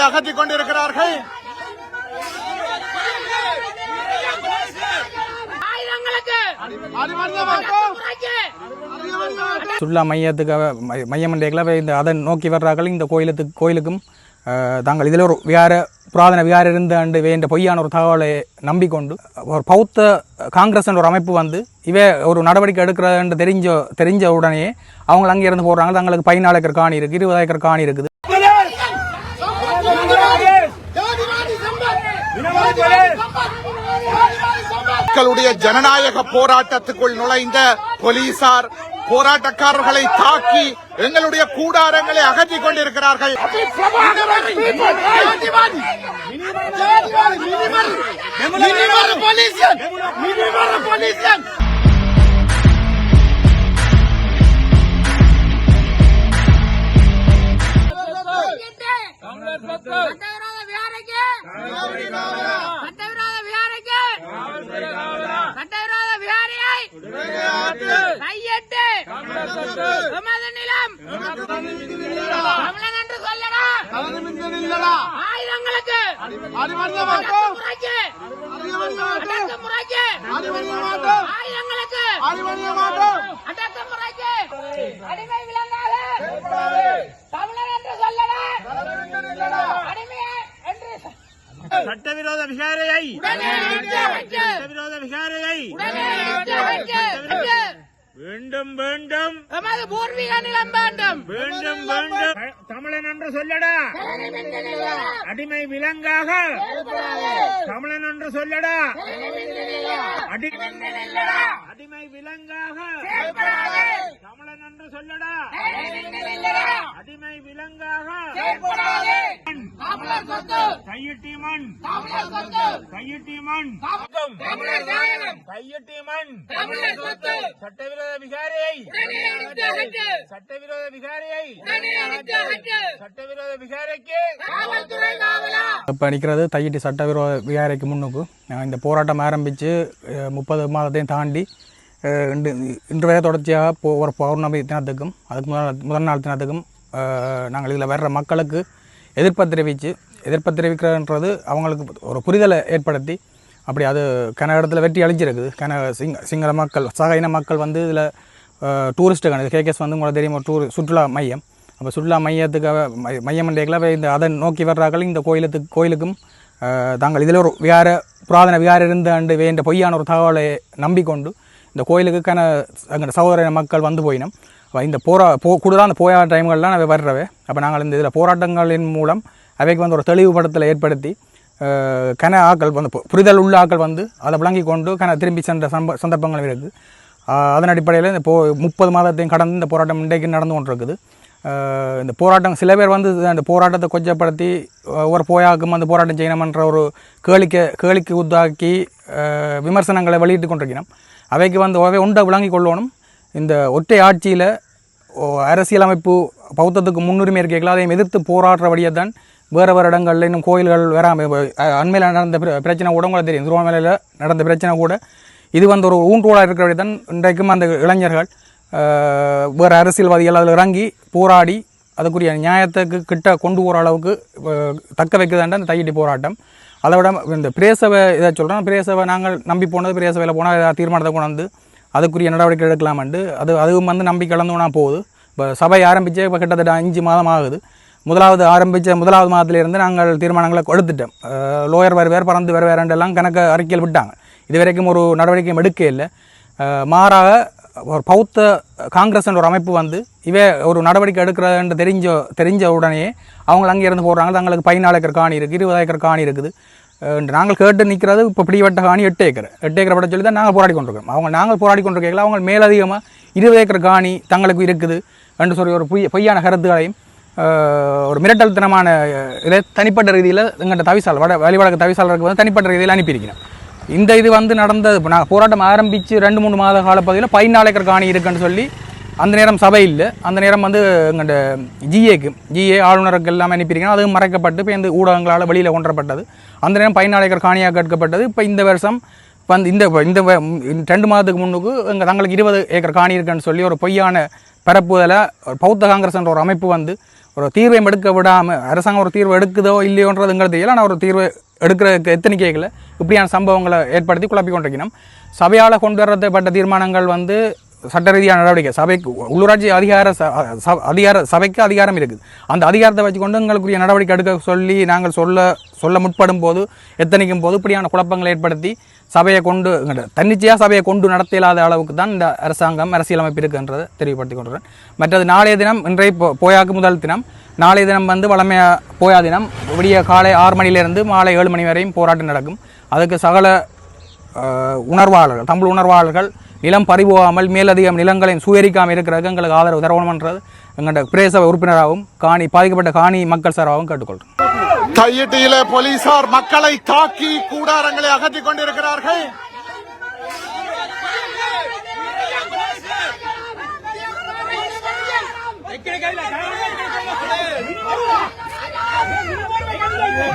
கூடாரங்களை அகற்றிக் கொண்டிருக்கிறார்கள். சுற்றுலா மையத்துக்கு மை- மையம் மண்டேக்கில் இந்த அதை நோக்கி வர்றார்கள். இந்த கோயிலுக்கு கோயிலுக்கும் தாங்கள் இதில் ஒரு விகார புராதன விகார இருந்த ஆண்டு வேண்ட பொய்யான ஒரு தகவலை நம்பிக்கொண்டு ஒரு பௌத்த காங்கிரஸ் என்ற ஒரு அமைப்பு வந்து இவே ஒரு நடவடிக்கை எடுக்கிறன்னு தெரிஞ்ச தெரிஞ்ச உடனே அவங்க அங்கே இருந்து போடுறாங்க தங்களுக்கு பதினாலு ஏக்கர் காணி இருக்குது இருபது ஏக்கர் காணி இருக்குது. மக்களுடைய ஜனநாயக போராட்டத்துக்குள் நுழைந்த போலீசார் போராட்டக்காரர்களை தாக்கி எங்களுடைய கூடாரங்களை அகற்றிக் கொண்டிருக்கிறார்கள். தமிழர் மக்கள். சட்டவிரோத விகாரைக்கு. சட்டவிரோத விகாரியை. கையிட்டு. எமது நிலம். தமிழன் என்று சொல்லடா. ஆயுதங்களுக்கு. ஆயுதங்களுக்கு. அடக்குமுறைக்கு. அடிமை விளங்காத தமிழன் என்று சொல்லடா அடிமை என்று சட்டவிரோத விகாரையை சட்டவிரோத விகாரையை வேண்டும் வேண்டும். எமது பூர்வீக நிலம் வேண்டும். வேண்டும் வேண்டும். தமிழன் என்று சொல்லடா. அடிமை விலங்காக. தமிழன் என்று சொல்லடா. அடி- அடிமை விலங்காக. தமிழன் என்று சொல்லடா. அடிமை விலங்காக. கையிட்டி மண். கையிட்டி மண். கையிட்டி மண். சட்டவிரோத விகாரையை. சட்டவிரோத விகாரையை. சட்டவிரோத விகாரைக்கு. இப்போ நிற்கிறது தையிட்டி சட்டவிரோத விகாரைக்கு முன்னுக்கு. இந்த போராட்டம் ஆரம்பித்து முப்பது மாதத்தையும் தாண்டி இன்று இன்று வரை தொடர்ச்சியாக போ ஒரு பௌர்ணமி தினத்துக்கும் அதுக்கு முதல் முதல் நாள் தினத்துக்கும் நாங்கள் இதில் வர்ற மக்களுக்கு எதிர்ப்பை தெரிவித்து எதிர்ப்பை தெரிவிக்கிறன்றது அவங்களுக்கு ஒரு புரிதலை ஏற்படுத்தி அப்படி அது கன இடத்துல வெற்றி அழிஞ்சிருக்குது கன சிங்க சிங்கள மக்கள் சக இன மக்கள் வந்து இதில் டூரிஸ்ட்டு டூரிஸ்ட்டுக்கான கேகேஸ் வந்து உங்களை தெரியும் டூர் சுற்றுலா மையம். அப்போ சுற்றுலா மையத்துக்கு மைய மையம் மண்டேக்கில் இந்த அதை நோக்கி வர்றார்கள். இந்த கோயிலுக்கு கோயிலுக்கும் தாங்கள் இதில் ஒரு விகார புராதன விகார இருந்த ஆண்டு வேண்ட பொய்யான ஒரு தகவலை நம்பிக்கொண்டு இந்த கோயிலுக்கு கன அங்கே சகோதர மக்கள் வந்து போயினோம். அப்போ இந்த போரா போ கூடுதலாக அந்த போயா டைம்கள்லாம் அவை வர்றவை. அப்போ நாங்கள் இந்த இதில் போராட்டங்களின் மூலம் அவைக்கு வந்து ஒரு தெளிவுபடத்தில் ஏற்படுத்தி கன ஆக்கள் வந்து புரிதல் உள்ள ஆக்கள் வந்து அதை விளங்கி கொண்டு கன திரும்பி சென்ற சம்ப சந்தர்ப்பங்கள் இருக்குது. அதன் அடிப்படையில் இந்த போ முப்பது மாதத்தையும் கடந்து இந்த போராட்டம் இன்றைக்கு நடந்து கொண்டிருக்குது. இந்த போராட்டம் சில பேர் வந்து அந்த போராட்டத்தை கொச்சப்படுத்தி ஒரு போயாக்கும் அந்த போராட்டம் செய்யணுமன்ற ஒரு கேளிக்கை கேளிக்கை உத்தாக்கி விமர்சனங்களை வெளியிட்டு கொண்டிருக்கிறோம். அவைக்கு வந்து அவை உண்டை விளங்கி கொள்ளணும். இந்த ஒற்றை ஆட்சியில் அரசியலமைப்பு பௌத்தத்துக்கு முன்னுரிமை இருக்கைகள் அதையும் எதிர்த்து போராடுற வழியை தான் வேறு வேறு இடங்களில் இன்னும் கோயில்கள் வராமல் அண்மையில் நடந்த பிரச்சனை கூட உங்களுக்கு தெரியும். திருவண்ணாமலையில் நடந்த பிரச்சனை கூட. இது வந்து ஒரு ஊன்றோடாக இருக்கிறபடி தான் இன்றைக்கும் அந்த இளைஞர்கள் வேறு அரசியல்வாதிகள் அதில் இறங்கி போராடி அதுக்குரிய நியாயத்துக்கு கிட்ட கொண்டு போகிற அளவுக்கு தக்க வைக்குதாண்ட அந்த தையடி போராட்டம். அதை விட இந்த பிரேசவை இதை சொல்கிறோம் பிரேசவை நாங்கள் நம்பி போனது பிரேசவையில் போனால் ஏதாவது தீர்மானத்தை கொண்டு வந்து அதுக்குரிய நடவடிக்கை எடுக்கலாமண்டு அது அதுவும் வந்து நம்பி கலந்துனா போகுது. இப்போ சபை ஆரம்பித்தே இப்போ கிட்டத்தட்ட அஞ்சு மாதம் ஆகுது. முதலாவது ஆரம்பித்த முதலாவது மாதத்துலேருந்து நாங்கள் தீர்மானங்களை கொடுத்துட்டோம் லோயர் வேறு வேறு பறந்து வேறு வேறண்டெல்லாம் கணக்கு அறிக்கையில் விட்டாங்க. இது வரைக்கும் ஒரு நடவடிக்கையும் எடுக்க இல்லை. மாறாக ஒரு பௌத்த காங்கிரஸ்ன்ற ஒரு அமைப்பு வந்து இவே ஒரு நடவடிக்கை எடுக்கிறன்னு தெரிஞ்ச தெரிஞ்ச உடனே அவங்க அங்கே இருந்து போடுறாங்க. தங்களுக்கு பதினாலு ஏக்கர் காணி இருக்குது இருபது ஏக்கர் காணி இருக்குது. நாங்கள் கேட்டு நிற்கிறது இப்போ பிடிவட்ட காணி எட்டு ஏக்கர். எட்டு ஏக்கர் பட சொல்லி தான் நாங்கள் போராடி கொண்டிருக்கோம் அவங்க நாங்கள் போராடி கொண்டிருக்கல அவங்க மேலதிகமாக இருபது ஏக்கர் காணி தங்களுக்கு இருக்குது என்று சொல்லி ஒரு பொய் பொய்யான கருத்துக்களையும் ஒரு மிரட்டல்தனமான அஹ், இதை தனிப்பட்ட ரீதியில் எங்கள்கிட்ட தவிசால் வட வழிவடக்கு தவிசாளருக்கு வந்து தனிப்பட்ட ரீதியில் அனுப்பியிருக்கிறேன் இந்த இது வந்து நடந்தது இப்போ நான் போராட்டம் ஆரம்பித்து ரெண்டு மூணு மாத காலப்பகுதியில் பதினாலு ஏக்கர் காணி இருக்குன்னு சொல்லி அந்த நேரம் சபை இல்லை அந்த நேரம் வந்து எங்கள்கிட்ட ஜிஏக்கு ஜிஏ ஆளுநருக்கு எல்லாமே அனுப்பியிருக்கணும் அதுவும் மறைக்கப்பட்டு இப்போ இந்த ஊடகங்களால் வெளியில் கொண்டுறப்பட்டது அந்த நேரம் பதினாலு ஏக்கர் காணியாக கேட்கப்பட்டது இப்போ இந்த வருஷம் வந்து இந்த இந்த ரெண்டு மாதத்துக்கு முன்னுக்கு எங்கள் தங்களுக்கு இருபது ஏக்கர் காணி இருக்குன்னு சொல்லி ஒரு பொய்யான பரப்புதலை பௌத்த காங்கிரஸ்ன்ற ஒரு அமைப்பு வந்து ஒரு தீர்வையும் எடுக்க விடாமல் அரசாங்கம் ஒரு தீர்வு எடுக்குதோ இல்லையோன்றதுங்கிறது இல்லை ஆனால் ஒரு தீர்வு எடுக்கிற எத்தனிக்கைகளை இப்படியான சம்பவங்களை ஏற்படுத்தி குழப்பி கொண்டிருக்கணும் சபையால் கொண்டு வரப்பட்ட தீர்மானங்கள் வந்து சட்ட ரீதியான நடவடிக்கை. சபைக்கு உள்ளூராட்சி அதிகார ச- ச- அதிகார சபைக்கு அதிகாரம் இருக்குது. அந்த அதிகாரத்தை வச்சுக்கொண்டு எங்களுக்குரிய நடவடிக்கை எடுக்க சொல்லி நாங்கள் சொல்ல சொல்ல முற்படும் போது எத்தனைக்கும் போது இப்படியான குழப்பங்களை ஏற்படுத்தி சபையை கொண்டு தன்னிச்சையாக சபையை கொண்டு நடத்த இல்லாத அளவுக்கு தான் இந்த அரசாங்கம் அரசியலமைப்பு இருக்குன்றதை தெரியப்படுத்திக் கொண்டுறேன் மற்றது நாளைய தினம் இன்றைய போ- போயாக்கு முதல் தினம் நாளைய தினம் வந்து வளமையா போயா தினம் விடிய காலை ஆறு மணியிலிருந்து மாலை ஏழு மணி வரையும் போராட்டம் நடக்கும். அதுக்கு சகல உணர்வாளர்கள் தமிழ் உணர்வாளர்கள் நிலம் பறிபோகாமல் மேலதிகம் நிலங்களின் சுயரிக்காமல் இருக்கிறதுக்கு எங்களுக்கு ஆதரவு தரணுமன்றது எங்களோட பிரேச உறுப்பினராகவும் காணி பாதிக்கப்பட்ட காணி மக்கள் சார்பாகவும் கேட்டுக்கொள்கிறோம். கையிட்டியில போலீசார் மக்களை தாக்கி கூடாரங்களை அகற்றிக் கொண்டிருக்கிறார்கள்.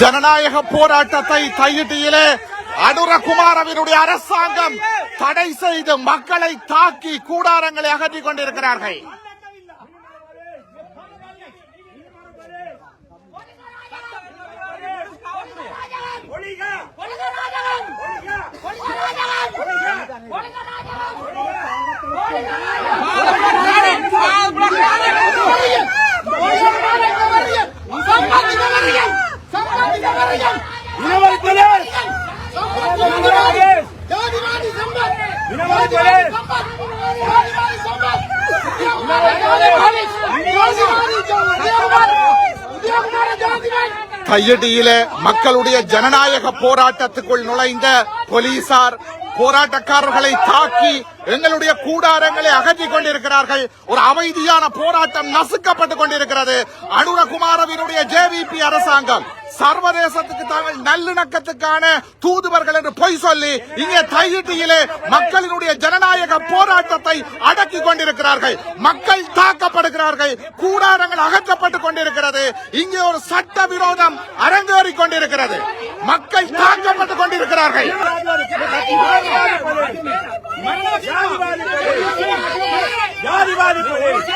ஜனநாயக போராட்டத்தை தையிட்டியிலே அனுரகுமாரவினுடைய அரசாங்கம் தடை செய்து மக்களை தாக்கி கூடாரங்களை அகற்றிக் கொண்டிருக்கிறார்கள். கையடியில மக்களுடைய ஜனநாயக போராட்டத்துக்குள் நுழைந்த போலீசார் போராட்டக்காரர்களை தாக்கி எங்களுடைய கூடாரங்களை அகற்றி கொண்டிருக்கிறார்கள். ஒரு அமைதியான போராட்டம் நசுக்கப்பட்டுக் கொண்டிருக்கிறது. அனுரகுமாரவினுடைய ஜேவிபி அரசாங்கம். சர்வதேசத்துக்கு தாங்கள் நல்லிணக்கத்துக்கான தூதுவர்கள் என்று பொய் சொல்லி இங்கே தையிட்டியிலே மக்களினுடைய ஜனநாயக போராட்டத்தை அடக்கிக் கொண்டிருக்கிறார்கள். மக்கள் தாக்கப்படுகிறார்கள். கூடாரங்கள் அகற்றப்பட்டுக் கொண்டிருக்கிறது. இங்கே ஒரு சட்ட விரோதம் அரங்கேறிக் கொண்டிருக்கிறது. மக்கள் தாக்கப்பட்டுக் கொண்டிருக்கிறார்கள். ஜாதிவாதி போலீஸ்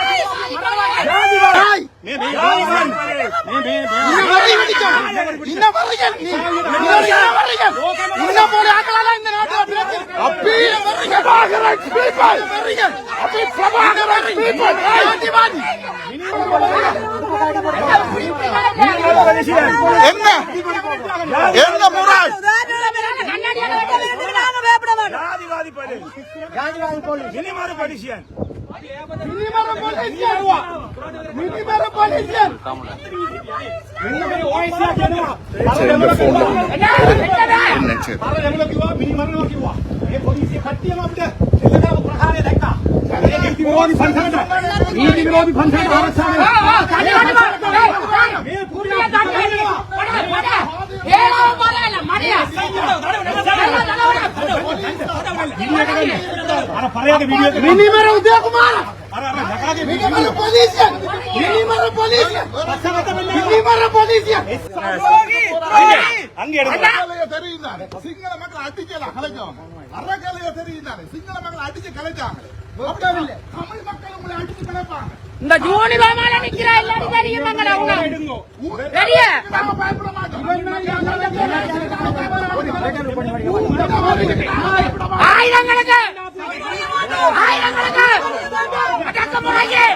என்ன என்ன முராஜ் ஜாதிவாதி போலீஸ். ஜாதிவாதி போலீஸ். இனிமாறு படிச்சியன் පන්සලට ආරක්ෂා මිනිමර උදයකුමාර మినిమర ఉదయ కుమార్ మినిమర పోలీస్ మినిమర పోలీస్ మినిమర పోలీస్ ಹಂಗೆ ತೆರೆಯಿದ್ದಾರೆ ಸಿಂಗಲ ಮಕ್ಕಳ ಅಡಿಕೆಲ್ಲ ಕಲೆಜಾವೆ ಅರ್ರಕಾಲಿಗೆ ತೆರೆಯಿದ್ದಾರೆ ಸಿಂಗಲ ಮಕ್ಕಳ ಅಡಿಕೆ ಕಲೆಜಾವೆ தமிழ் மக்கள் உங்களை அடிச்சு கிடப்பாங்க இந்த ஜூனி ரோமால நிக்கிற எல்லாரும் தெரியுமாங்க அவங்க பெரிய பயப்பட மாட்டோம் ஆயிரங்களுக்கு ஆயிரங்களுக்கு அடக்குமுறைக்கு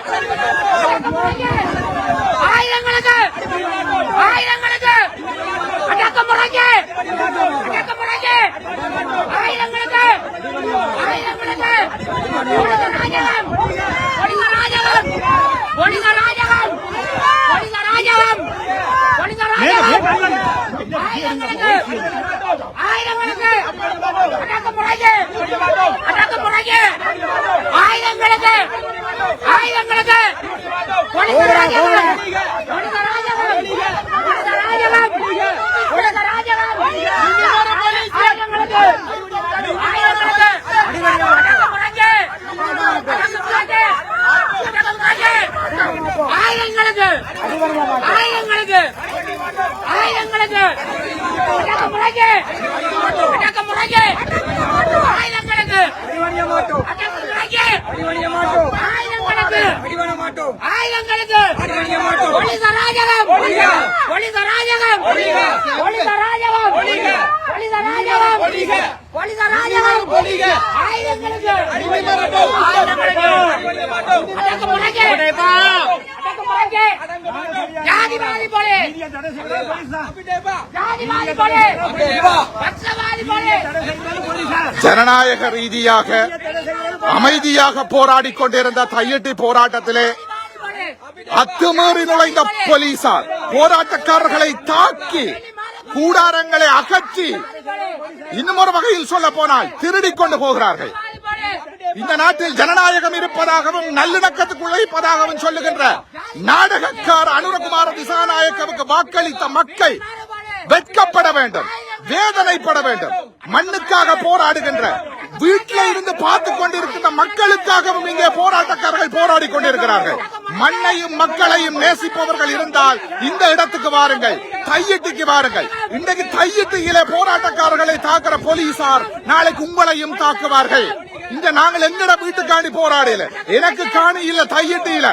ஆயிரங்களுக்கு ஆயிரங்களுக்கு அடக்குமுறைக்கு அடக்குமுறைக்கு ஆயிரங்களுக்கு ஆயிரங்களுக்கு ஒழுங்க ராஜகம் ஒழுங்க ராஜகம் ஒழுங்க ராஜகம் ஒழுங்க ராஜகம் ஒழுங்க ராஜகம் ஆயிரங்களுக்கு ஆயிரங்களுக்கு ஒழுங்க ராஜகம் ஒழுங்க ராஜகம் ஒழுங்க ராஜகம் ஒழுங்க ராஜகம் ஆயிரங்களுக்கு ஆயிரங்களுக்கு அடக்குமுறைக்கு அடக்குமுறைக்கு அடக்குமுறைக்கு ஆயிரங்களுக்கு ஆயிரங்களுக்கு ஆயிரங்களுக்கு அடக்குமுறைக்கு அடக்குமுறைக்கு ஆயிரங்களுக்கு அடக்குமுறைக்கு ஆயிரங்களுக்கு ஆயுதங்களுக்கு போலீஸ் அராஜகம் போலீஸ் அராஜகம் போலீஸ் அராஜகம் போலீஸ் அராஜகம் போலீஸ் அராஜகம் ஆயுதங்களுக்கு ஜாதிவாதி தடை செய்வது போலீஸ் தான். ஜாதிவாதி போலீஸ் தடை செய்வது போலீஸ் தான். ஜனநாயக ரீதியாக அமைதியாக போராடி கொண்டிருந்த தையிட்டி போராட்டத்திலே அத்துமீறி நுழைந்த போலீசார். போராட்டக்காரர்களை தாக்கி கூடாரங்களை அகற்றி இன்னும் ஒரு வகையில் சொல்ல போனால் திருடிக் கொண்டு போகிறார்கள். இந்த நாட்டில் ஜனநாயகம் இருப்பதாகவும் நல்லிணக்கத்துக்குள்ள இருப்பதாகவும் சொல்லுகின்ற நாடகக்கார அனுரகுமார திசாநாயக்கவுக்கு வாக்களித்த மக்கள் வெட்கப்பட வேண்டும் வேதனைப்பட வேண்டும் மண்ணுக்காக போராடுகின்ற வீட்டில் இருந்து பார்த்து கொண்டிருக்கின்ற மக்களுக்காகவும் இங்கே போராட்டக்காரர்கள் போராடி கொண்டிருக்கிறார்கள். மண்ணையும் மக்களையும் நேசிப்பவர்கள் இருந்தால் இந்த இடத்துக்கு வாருங்கள் தையிட்டிக்கு வாருங்கள். இன்றைக்கு தையிட்டியிலே போராட்டக்காரர்களை தாக்குற போலீசார் நாளைக்கு உங்களையும் தாக்குவார்கள். இங்க நாங்கள் எங்கட வீட்டுக்காண்டி போராடல? எனக்கு காணி இல்ல தையிட்டு இல்ல.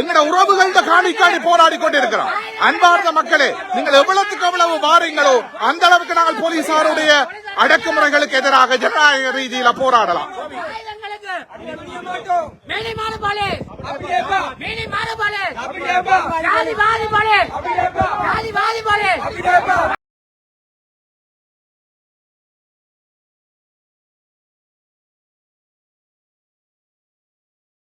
எங்கட உறவுகள்ட காணி காணி போராடி கொண்டிருக்கிறோம். அன்பார்ந்த மக்களே நீங்கள் எவ்வளவுக்கு எவ்வளவு வாரீங்களோ அந்த அளவுக்கு நாங்கள் போலீசாருடைய அடக்குமுறைகளுக்கு எதிராக ஜனநாயக ரீதியில போராடலாம். மேனி